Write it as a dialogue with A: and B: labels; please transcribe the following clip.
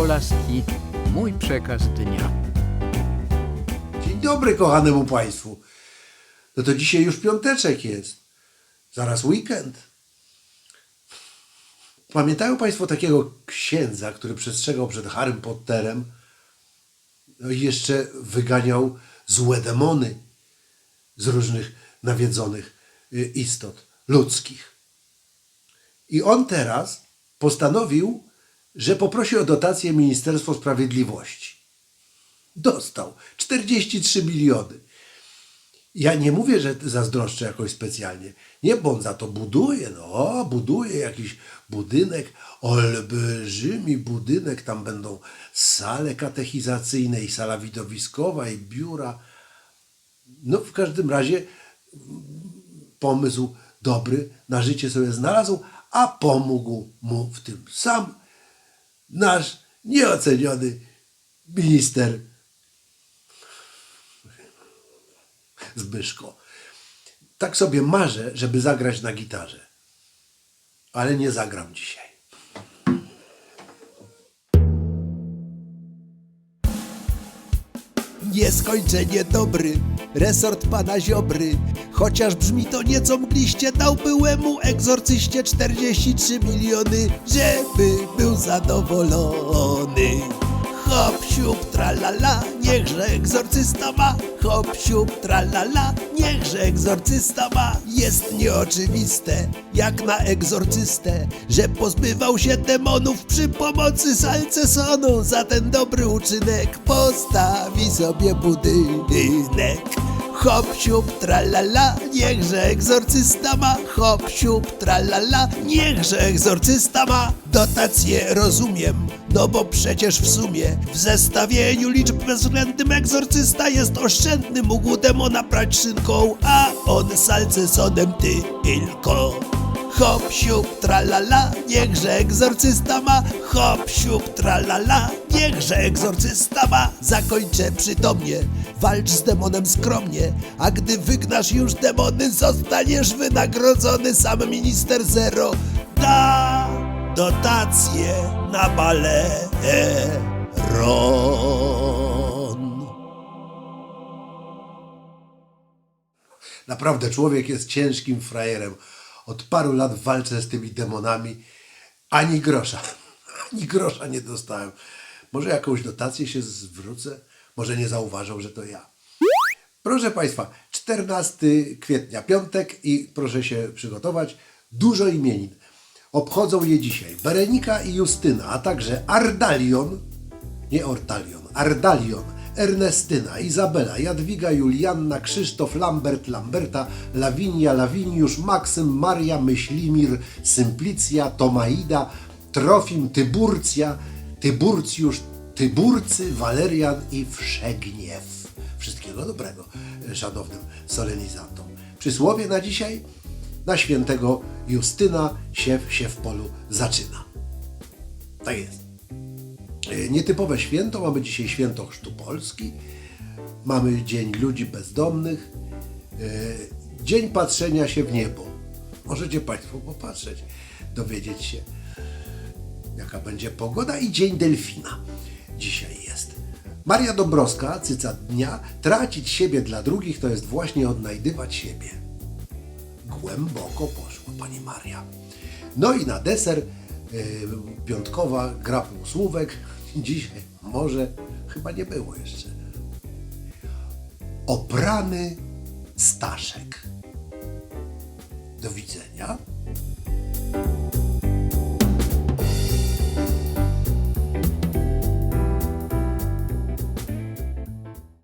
A: Kolaski, mój przekaz dnia.
B: Dzień dobry kochanemu Państwu. No to dzisiaj już piąteczek jest. Zaraz weekend. Pamiętają Państwo takiego księdza, który przestrzegał przed Harrym Potterem no i jeszcze wyganiał złe demony z różnych nawiedzonych y, istot ludzkich. I on teraz postanowił, że poprosi o dotację Ministerstwo Sprawiedliwości. Dostał 43 miliony. Ja nie mówię, że zazdroszczę jakoś specjalnie. Nie, bo on za to buduje. No, buduje jakiś budynek, olbrzymi budynek. Tam będą sale katechizacyjne i sala widowiskowa i biura. No, w każdym razie pomysł dobry na życie sobie znalazł, a pomógł mu w tym sam nasz nieoceniony minister Zbyszko. Tak sobie marzę, żeby zagrać na gitarze. Ale nie zagram dzisiaj.
C: Nieskończenie dobry, resort pana Ziobry. Chociaż brzmi to nieco mgliście Dał byłemu egzorcyście 43 miliony Żeby był zadowolony Hop siup tralala, niechże egzorcysta ma. Hop siup tralala, niechże egzorcysta ma. Jest nieoczywiste, jak na egzorcystę Że pozbywał się demonów przy pomocy salcesonu. Za ten dobry uczynek postawi sobie budynek Hop siup tralala, niechże egzorcysta ma. Hop siup tralala, niechże egzorcysta ma. Dotację rozumiem, no bo przecież w sumie W zestawieniu liczb bezwzględnym egzorcysta jest oszczędny. Mógł demona prać szynką, a on salcesonem tylko Hop siup tralala, niechże egzorcysta ma. Hop siup tralala, niechże egzorcysta ma. Zakończę przytomnie, walcz z demonem skromnie. A gdy wygnasz już demony, zostaniesz wynagrodzony Sam minister zero. Da dotacje na baleron.
B: Naprawdę, człowiek jest ciężkim frajerem. Od paru lat walczę z tymi demonami. Ani grosza. Ani grosza nie dostałem. Może jakąś dotację się zwrócę? Może nie zauważą, że to ja. Proszę Państwa, 14 kwietnia, piątek i proszę się przygotować. Dużo imienin. Obchodzą je dzisiaj Berenika i Justyna, a także Ardalion, nie Ortalion, Ardalion, Ernestyna, Izabela, Jadwiga, Julianna, Krzysztof, Lambert, Lamberta, Lawinia, Lawiniusz, Maksym, Maria, Myślimir, Symplicja, Tomaida, Trofim, Tyburcja, Tyburcjusz, Tyburcy, Walerian i Wszegniew. Wszystkiego dobrego, szanownym solenizantom. Przysłowie na dzisiaj? Na świętego Justyna siew się w polu zaczyna. Tak jest. E, Nietypowe święto. Mamy dzisiaj święto Chrztu Polski. Mamy Dzień Ludzi Bezdomnych. e, Dzień patrzenia się w niebo. Możecie Państwo popatrzeć, dowiedzieć się, jaka będzie pogoda i Dzień Delfina. Dzisiaj jest. Maria Dąbrowska, cyca dnia, tracić siebie dla drugich to jest właśnie odnajdywać siebie. Głęboko poszła Pani Maria. No i na deser yy, piątkowa gra półsłówek. Dzisiaj może, chyba nie było jeszcze. Oprany Staszek. Do widzenia.